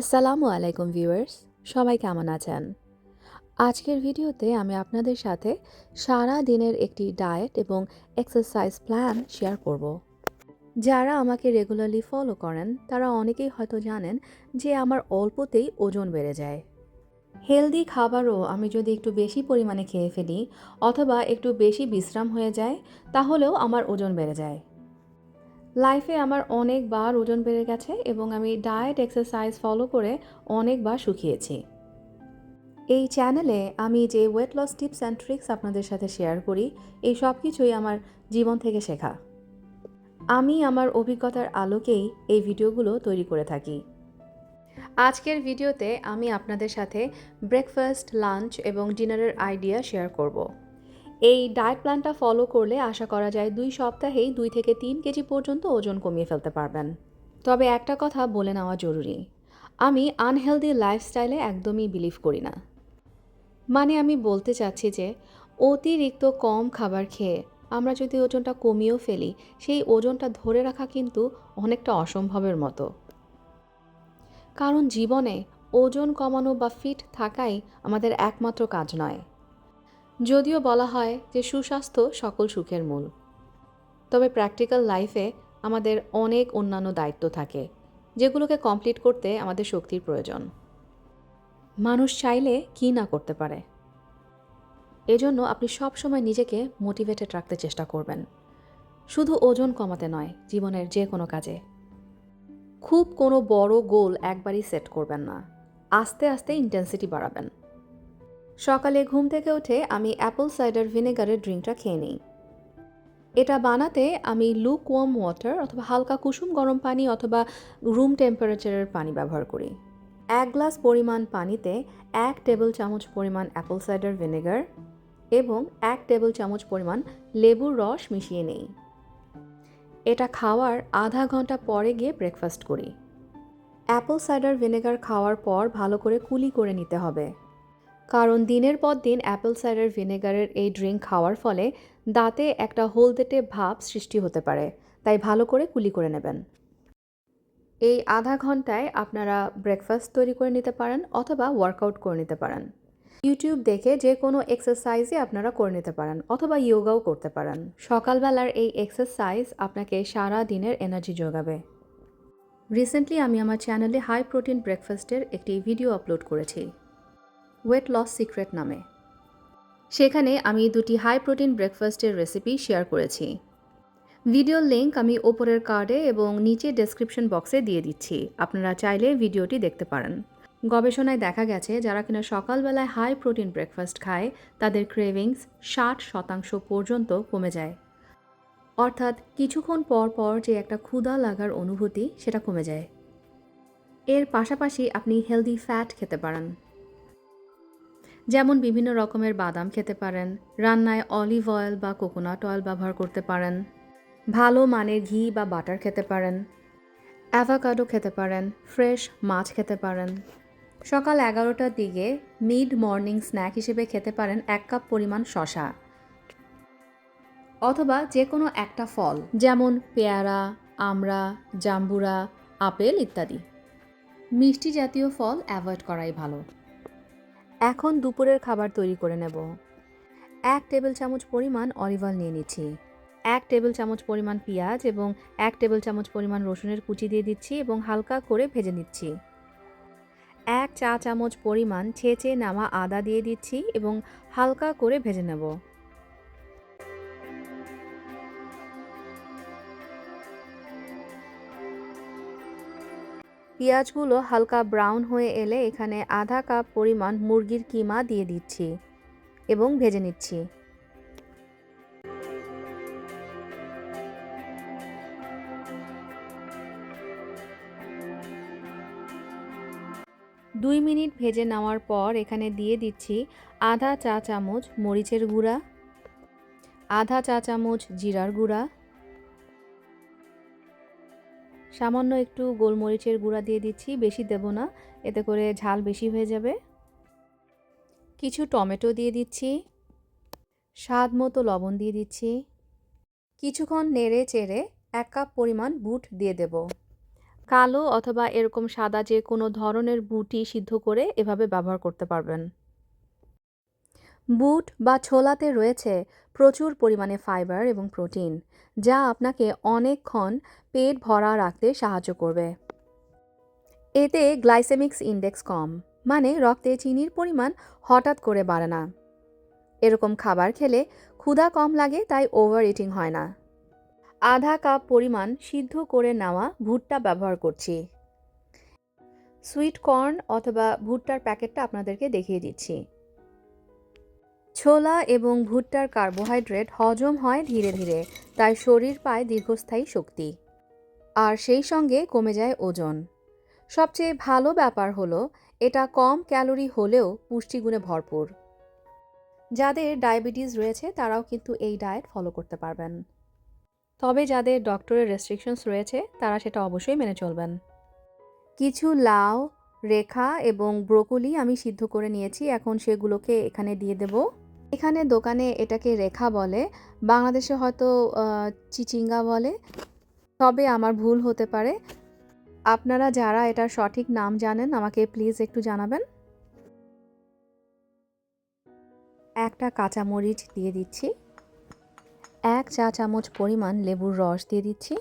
আসসালামু আলাইকুম ভিউয়ার্স, সবাই কেমন আছেন? আজকের ভিডিওতে আমি আপনাদের সাথে সারা দিনের একটি ডায়েট এবং এক্সারসাইজ প্ল্যান শেয়ার করব। যারা আমাকে রেগুলারলি ফলো করেন, তারা অনেকেই হয়তো জানেন যে আমার অল্পতেই ওজন বেড়ে যায়। হেলদি খাবারও আমি যদি একটু বেশি পরিমাণে খেয়ে ফেলি অথবা একটু বেশি বিশ্রাম হয়ে যায়, তাহলেও আমার ওজন বেড়ে যায়। লাইফে আমার অনেকবার ওজন বেড়ে গেছে এবং আমি ডায়েট এক্সারসাইজ ফলো করে অনেকবার শুকিয়েছি। এই চ্যানেলে আমি যে weight loss tips and tricks আপনাদের সাথে শেয়ার করি, এই সব কিছুই আমার জীবন থেকে শেখা। আমি আমার অভিজ্ঞতার আলোকেই এই ভিডিওগুলো তৈরি করে থাকি। আজকের ভিডিওতে আমি আপনাদের সাথে ব্রেকফাস্ট লাঞ্চ এবং ডিনারের আইডিয়া শেয়ার করব। এই ডায়েট প্ল্যানটা ফলো করলে আশা করা যায় দুই সপ্তাহেই দুই থেকে তিন কেজি পর্যন্ত ওজন কমিয়ে ফেলতে পারবেন। তবে একটা কথা বলে নেওয়া জরুরি। আমি আনহেলদি লাইফস্টাইলে একদমই বিলিভ করি না। মানে আমি বলতে চাচ্ছি যে, অতিরিক্ত কম খাবার খেয়ে আমরা যদি ওজনটা কমিয়েও ফেলি, সেই ওজনটা ধরে রাখা কিন্তু অনেকটা অসম্ভবের মতো। কারণ জীবনে ওজন কমানো বা ফিট থাকাই আমাদের একমাত্র কাজ নয়। যদিও বলা হয় যে সুস্বাস্থ্য সকল সুখের মূল। তবে প্র্যাকটিক্যাল লাইফে আমাদের অনেক অন্যান্য দায়িত্ব থাকে, যেগুলোকে কমপ্লিট করতে আমাদের শক্তির প্রয়োজন। মানুষ চাইলে কী না করতে পারে? এজন্য আপনি সবসময় নিজেকে মোটিভেটেড রাখতে চেষ্টা করবেন। শুধু ওজন কমাতে নয়, জীবনের যে কোনো কাজে। খুব কোনো বড় গোল একবারই সেট করবেন না। আস্তে আস্তে ইন্টেন্সিটি বাড়াবেন। সকালে ঘুম থেকে উঠে আমি অ্যাপল সাইডার ভিনেগারের ড্রিঙ্কটা খেয়ে নিই। এটা বানাতে আমি লুক ওয়ার্ম ওয়াটার অথবা হালকা কুসুম গরম পানি অথবা রুম টেম্পারেচারের পানি ব্যবহার করি। এক গ্লাস পরিমাণ পানিতে এক টেবিল চামচ পরিমাণ অ্যাপল সাইডার ভিনেগার এবং এক টেবিল চামচ পরিমাণ লেবুর রস মিশিয়ে নেই। এটা খাওয়ার আধা ঘণ্টা পরে গিয়ে ব্রেকফাস্ট করি। অ্যাপল সাইডার ভিনেগার খাওয়ার পর ভালো করে কুলি করে নিতে হবে। কারণ দিনের পর দিন অ্যাপেল সাইডার ভিনেগারের এই ড্রিঙ্ক খাওয়ার ফলে দাঁতে একটা হলদেটে ভাব সৃষ্টি হতে পারে। তাই ভালো করে কুলি করে নেবেন। এই আধা ঘন্টায় আপনারা ব্রেকফাস্ট তৈরি করে নিতে পারেন অথবা ওয়ার্কআউট করে নিতে পারেন। ইউটিউব দেখে যে কোনো এক্সারসাইজই আপনারা করে নিতে পারেন অথবা ইয়োগাও করতে পারেন। সকালবেলার এই এক্সারসাইজ আপনাকে সারা দিনের এনার্জি যোগাবে। রিসেন্টলি আমি আমার চ্যানেলে হাই প্রোটিন ব্রেকফাস্টের একটি ভিডিও আপলোড করেছি। ওয়েট লস সিক্রেট নামে। সেখানে আমি দুটি হাই প্রোটিন ব্রেকফাস্টের রেসিপি শেয়ার করেছি। ভিডিওর লিঙ্ক আমি ওপরের কার্ডে এবং নিচে ডেসক্রিপশন বক্সে দিয়ে দিচ্ছি। আপনারা চাইলে ভিডিওটি দেখতে পারেন। গবেষণায় দেখা গেছে, যারা কিনা সকালবেলায় হাই প্রোটিন ব্রেকফাস্ট খায়, তাদের ক্রেভিংস ষাট শতাংশ পর্যন্ত কমে যায়। অর্থাৎ কিছুক্ষণ পর পর যে একটা ক্ষুধা লাগার অনুভূতি, সেটা কমে যায়। এর পাশাপাশি আপনি হেলদি ফ্যাট খেতে পারেন। যেমন বিভিন্ন রকমের বাদাম খেতে পারেন, রান্নায় অলিভ অয়েল বা কোকোনাট অয়েল ব্যবহার করতে পারেন, ভালো মানের ঘি বা বাটার খেতে পারেন, অ্যাভাকাডো খেতে পারেন, ফ্রেশ মাছ খেতে পারেন। সকাল এগারোটার দিকে মিড মর্নিং স্ন্যাক হিসেবে খেতে পারেন এক কাপ পরিমাণ শশা অথবা যে কোনো একটা ফল, যেমন পেয়ারা, আমড়া, জাম্বুরা, আপেল ইত্যাদি। মিষ্টি জাতীয় ফল অ্যাভয়েড করাই ভালো। এখন দুপুরের খাবার তৈরি করে নেব। এক টেবিল চামচ পরিমাণ অলিভ অয়েল নিয়ে নিচ্ছি। এক টেবিল চামচ পরিমাণ পেঁয়াজ এবং এক টেবিল চামচ পরিমাণ রসুনের কুচি দিয়ে দিচ্ছি এবং হালকা করে ভেজে নিচ্ছি। এক চা চামচ পরিমাণ ছেঁচে নামা আদা দিয়ে দিচ্ছি এবং হালকা করে ভেজে নেব। পেঁয়াজগুলো হালকা ব্রাউন হয়ে এলে এখানে আধা কাপ পরিমাণ মুরগির কিমা দিয়ে দিচ্ছি এবং ভেজে নিচ্ছি। দুই মিনিট ভেজে নেওয়ার পর এখানে দিয়ে দিচ্ছি আধা চা চামচ মরিচের গুঁড়া, আধা চা চামচ জিরার গুঁড়া সামান্য একটু গোলমরিচের গুঁড়া দিয়ে দিচ্ছি, বেশি দেব না, এতে করে ঝাল বেশি হয়ে যাবে। কিছু টমেটো দিয়ে দিচ্ছি, স্বাদ মতো লবণ দিয়ে দিচ্ছি, কিছুক্ষণ নেড়ে চেড়ে এক কাপ পরিমাণ বুট দিয়ে দেব। কালো অথবা এরকম সাদা যে কোনো ধরনের বুটি সিদ্ধ করে এভাবে ব্যবহার করতে পারবেন। বুট বা ছোলাতে রয়েছে প্রচুর পরিমাণে ফাইবার এবং প্রোটিন, যা আপনাকে অনেকক্ষণ পেট ভরা রাখতে সাহায্য করবে। এতে গ্লাইসেমিক্স ইন্ডেক্স কম মানে রক্তে চিনির পরিমাণ হঠাৎ করে বাড়ে না। এরকম খাবার খেলে ক্ষুধা কম লাগে, তাই ওভার ইটিং হয় না। আধা কাপ পরিমাণ সিদ্ধ করে নেওয়া ভুট্টা ব্যবহার করছি। সুইট কর্ন অথবা ভুট্টার প্যাকেটটা আপনাদেরকে দেখিয়ে দিচ্ছি। ছোলা এবং ভুট্টার কার্বোহাইড্রেট হজম হয় ধীরে ধীরে, তাই শরীর পায় দীর্ঘস্থায়ী শক্তি। আর সেই সঙ্গে কমে যায় ওজন। সবচেয়ে ভালো ব্যাপার হলো, এটা কম ক্যালোরি হলেও পুষ্টিগুণে ভরপুর। যাদের ডায়াবেটিস রয়েছে, তারাও কিন্তু এই ডায়েট ফলো করতে পারবেন। তবে যাদের ডক্টরের রেস্ট্রিকশনস রয়েছে, তারা সেটা অবশ্যই মেনে চলবেন। কিছু লাউ, রেখা এবং ব্রোকলি আমি সিদ্ধ করে নিয়েছি, এখন সেগুলোকে এখানে দিয়ে দেব। এখানে দোকানে এটাকে রেখা বলে, বাংলাদেশে হয়তো চিচিঙ্গা বলে। তবে আমার ভুল হতে পারে। আপনারা যারা এটার সঠিক নাম জানেন, আমাকে প্লিজ একটু জানাবেন। একটা কাঁচামরিচ দিয়ে দিচ্ছি। এক চা চামচ পরিমাণ লেবুর রস দিয়ে দিচ্ছি।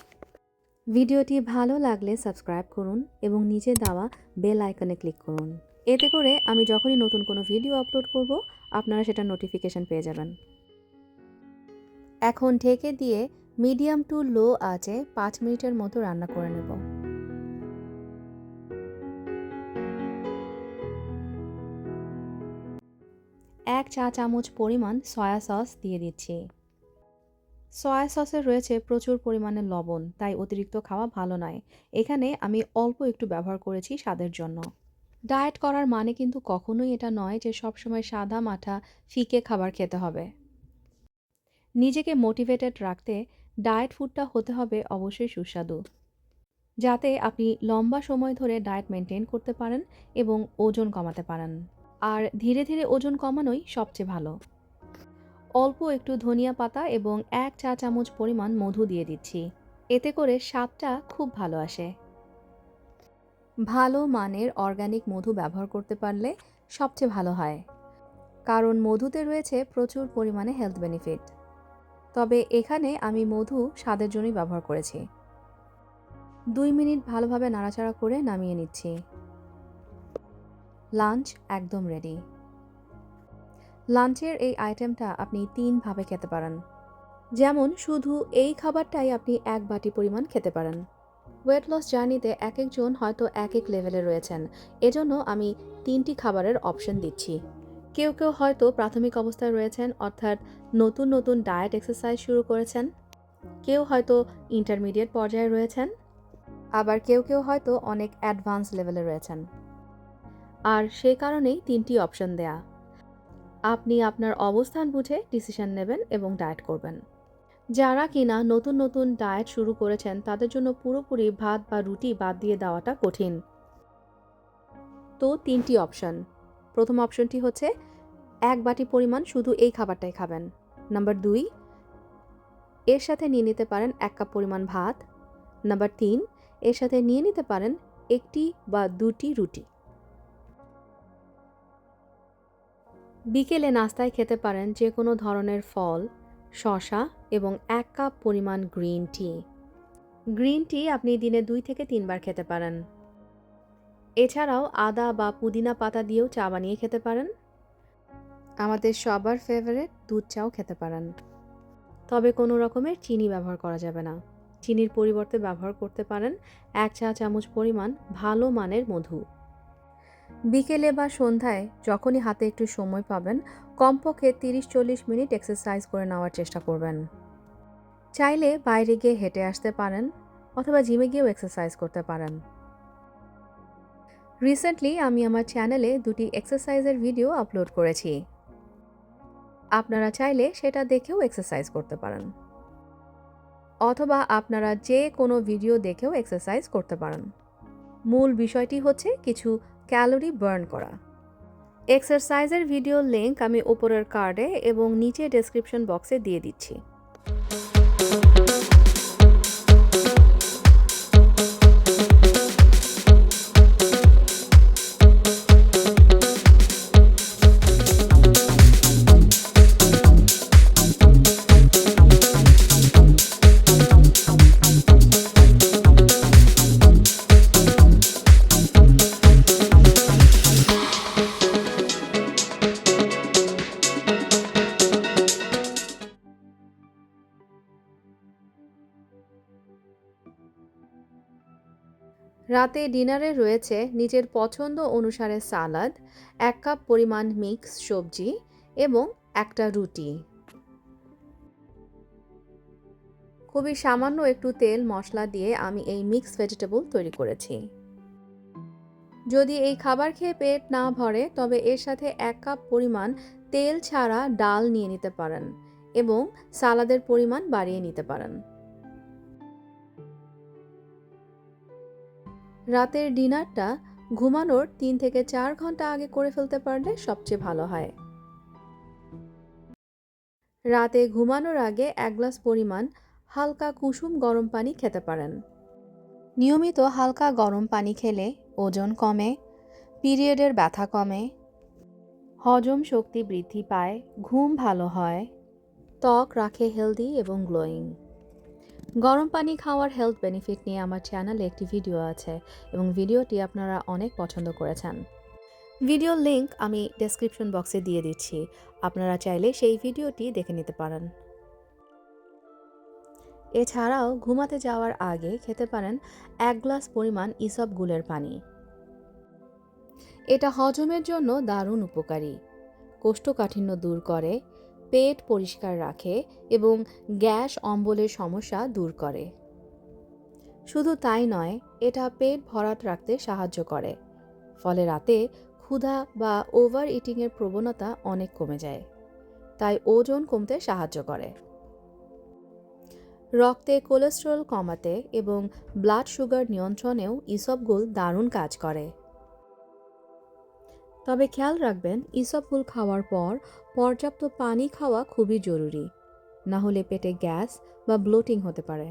ভিডিওটি ভালো লাগলে সাবস্ক্রাইব করুন এবং নিচে দেওয়া বেল আইকনে ক্লিক করুন। এতে করে আমি যখনই নতুন কোনো ভিডিও আপলোড করব, আপনারা সেটা নোটিফিকেশন পেয়ে যাবেন। এখন ঢেকে দিয়ে মিডিয়াম টু লো আঁচে পাঁচ মিনিটের মতো রান্না করে নেব। এক চা চামচ পরিমাণ সয়া সস দিয়ে দিচ্ছি। সয়া সসে রয়েছে প্রচুর পরিমাণে লবণ, তাই অতিরিক্ত খাওয়া ভালো নয়। এখানে আমি অল্প একটু ব্যবহার করেছি স্বাদের জন্য। ডায়েট করার মানে কিন্তু কখনোই এটা নয় যে সবসময় সাদা মাঠা ফিকে খাবার খেতে হবে। নিজেকে মোটিভেটেড রাখতে ডায়েট ফুডটা হতে হবে অবশ্যই সুস্বাদু। যাতে আপনি লম্বা সময় ধরে ডায়েট মেনটেন করতে পারেন এবং ওজন কমাতে পারেন। আর ধীরে ধীরে ওজন কমানোই সবচেয়ে ভালো। অল্প একটু ধনিয়া পাতা এবং এক চা চামচ পরিমাণ মধু দিয়ে দিচ্ছি। এতে করে স্বাদটা খুব ভালো আসে। ভালো মানের অর্গানিক মধু ব্যবহার করতে পারলে সবচেয়ে ভালো হয়। কারণ মধুতে রয়েছে প্রচুর পরিমাণে হেলথ বেনিফিট তবে এখানে আমি মধু স্বাদের জন্যই ব্যবহার করেছি। দুই মিনিট ভালোভাবে নাড়াচাড়া করে নামিয়ে নিচ্ছি। লাঞ্চ একদম রেডি লাঞ্চের এই আইটেমটা আপনি তিনভাবে খেতে পারেন। যেমন শুধু এই খাবারটাই আপনি এক বাটি পরিমাণ খেতে পারেন। ওয়েট লস জার্নিতে এক একজন হয়তো এক এক লেভেলে রয়েছেন। এজন্য আমি তিনটি খাবারের অপশন দিচ্ছি। কেউ কেউ হয়তো প্রাথমিক অবস্থায় রয়েছেন, অর্থাৎ নতুন নতুন ডায়েট এক্সারসাইজ শুরু করেছেন। কেউ হয়তো ইন্টারমিডিয়েট পর্যায়ে রয়েছেন। আবার কেউ কেউ হয়তো অনেক অ্যাডভান্স লেভেলে রয়েছেন। আর সে কারণেই তিনটি অপশন দেয়া। আপনি আপনার অবস্থান বুঝে ডিসিশন নেবেন এবং ডায়েট করবেন। যারা কিনা নতুন নতুন ডায়েট শুরু করেছেন, তাদের জন্য পুরোপুরি ভাত বা রুটি বাদ দিয়ে দেওয়াটা কঠিন। তো তিনটি অপশন প্রথম অপশনটি হচ্ছে, এক বাটি পরিমাণ শুধু এই খাবারটাই খাবেন। নাম্বার দুই, এর সাথে নিয়ে নিতে পারেন এক কাপ পরিমাণ ভাত। নাম্বার তিন, এর সাথে নিয়ে নিতে পারেন একটি বা দুটি রুটি। বিকেলে নাস্তায় খেতে পারেন যে কোনো ধরনের ফল শসা এবং এক কাপ পরিমাণ গ্রিন টি। গ্রিন টি আপনি দিনে দুই থেকে তিনবার খেতে পারেন। এছাড়াও আদা বা পুদিনা পাতা দিয়েও চা বানিয়ে খেতে পারেন। আমাদের সবার ফেভারিট দুধ চাও খেতে পারেন। তবে কোনো রকমের চিনি ব্যবহার করা যাবে না। চিনির পরিবর্তে ব্যবহার করতে পারেন এক চা চামচ পরিমাণ ভালো মানের মধু। বিকেলে বা সন্ধ্যায় যখনই হাতে একটু সময় পাবেন কমপক্ষে তিরিশ চল্লিশ মিনিট এক্সারসাইজ করে নেওয়ার চেষ্টা করবেন। চাইলে বাইরে গিয়ে হেঁটে আসতে পারেন অথবা জিমে গিয়েও এক্সারসাইজ করতে পারেন। রিসেন্টলি আমি আমার চ্যানেলে দুটি এক্সারসাইজের ভিডিও আপলোড করেছি। আপনারা চাইলে সেটা দেখেও এক্সারসাইজ করতে পারেন। অথবা আপনারা যে কোনো ভিডিও দেখেও এক্সারসাইজ করতে পারেন। মূল বিষয়টি হচ্ছে কিছু ক্যালোরি বার্ন করা। এক্সারসাইজের ভিডিও লিঙ্ক আমি ওপরের কার্ডে এবং নিচে ডেসক্রিপশন বক্সে দিয়ে দিচ্ছি। রাতে ডিনারে রয়েছে নিজের পছন্দ অনুসারে সালাদ, এক কাপ পরিমাণ মিক্স সবজি এবং একটা রুটি। খুবই সামান্য একটু তেল মশলা দিয়ে আমি এই মিক্স ভেজিটেবল তৈরি করেছি। যদি এই খাবার খেয়ে পেট না ভরে, তবে এর সাথে এক কাপ পরিমাণ তেল ছাড়া ডাল নিয়ে নিতে পারেন এবং সালাদের পরিমাণ বাড়িয়ে নিতে পারেন। রাতের ডিনারটা ঘুমানোর তিন থেকে চার ঘণ্টা আগে করে ফেলতে পারলে সবচেয়ে ভালো হয়। রাতে ঘুমানোর আগে এক গ্লাস পরিমাণ হালকা কুসুম গরম পানি খেতে পারেন। নিয়মিত হালকা গরম পানি খেলে ওজন কমে, পিরিয়ডের ব্যথা কমে, হজম শক্তি বৃদ্ধি পায়, ঘুম ভালো হয়, ত্বক রাখে হেলদি এবং গ্লোয়িং। গরম পানি খাওয়ার হেলথ বেনিফিট নিয়ে আমার চ্যানেলে একটি ভিডিও আছে এবং ভিডিওটি আপনারা অনেক পছন্দ করেছেন। ভিডিও লিংক আমি ডেসক্রিপশন বক্সে দিয়ে দিচ্ছি। আপনারা চাইলে সেই ভিডিওটি দেখে নিতে পারেন। এছাড়াও ঘুমাতে যাওয়ার আগে খেতে পারেন এক গ্লাস পরিমাণ ইসব গুলের পানি। এটা হজমের জন্য দারুণ উপকারী। কোষ্ঠকাঠিন্য দূর করে পেট পরিষ্কার রাখে এবং গ্যাস অম্বলের সমস্যা দূর করে। শুধু তাই নয়, এটা পেট ভরাট রাখতে সাহায্য করে। ফলে রাতে ক্ষুধা বা ওভার ইটিংয়ের প্রবণতা অনেক কমে যায়। তাই ওজন কমতে সাহায্য করে। রক্তে কোলেস্টেরল কমাতে এবং ব্লাড সুগার নিয়ন্ত্রণেও ইসবগুল দারুণ কাজ করে। তবে খেয়াল রাখবেন ইসবগুল খাওয়ার পর পর্যাপ্ত পানি খাওয়া খুবই জরুরি। না হলে পেটে গ্যাস বা ব্লোটিং হতে পারে।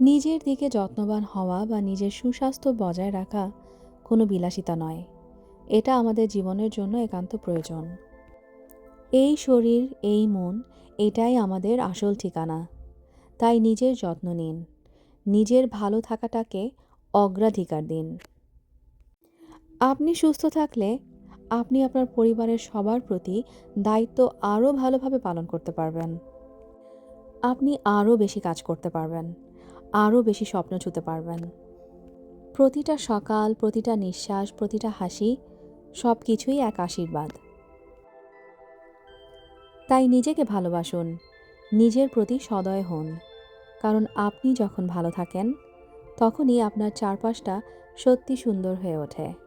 নিজের দিকে যত্নবান হওয়া বা নিজের সুস্বাস্থ্য বজায় রাখা কোনো বিলাসিতা নয়। এটা আমাদের জীবনের জন্য একান্ত প্রয়োজন। এই শরীর, এই মন, এটাই আমাদের আসল ঠিকানা। তাই নিজের যত্ন নিন। নিজের ভালো থাকাটাকে অগ্রাধিকার দিন। আপনি সুস্থ থাকলে আপনি আপনার পরিবারের সবার প্রতি দায়িত্ব আরও ভালোভাবে পালন করতে পারবেন। আপনি আরও বেশি কাজ করতে পারবেন। আরও বেশি স্বপ্ন ছুতে পারবেন। প্রতিটা সকাল, প্রতিটা নিঃশ্বাস, প্রতিটা হাসি সব কিছুই এক আশীর্বাদ। তাই নিজেকে ভালোবাসুন। নিজের প্রতি সদয় হন। কারণ আপনি যখন ভালো থাকেন, তখনই আপনার চারপাশটা সত্যি সুন্দর হয়ে ওঠে।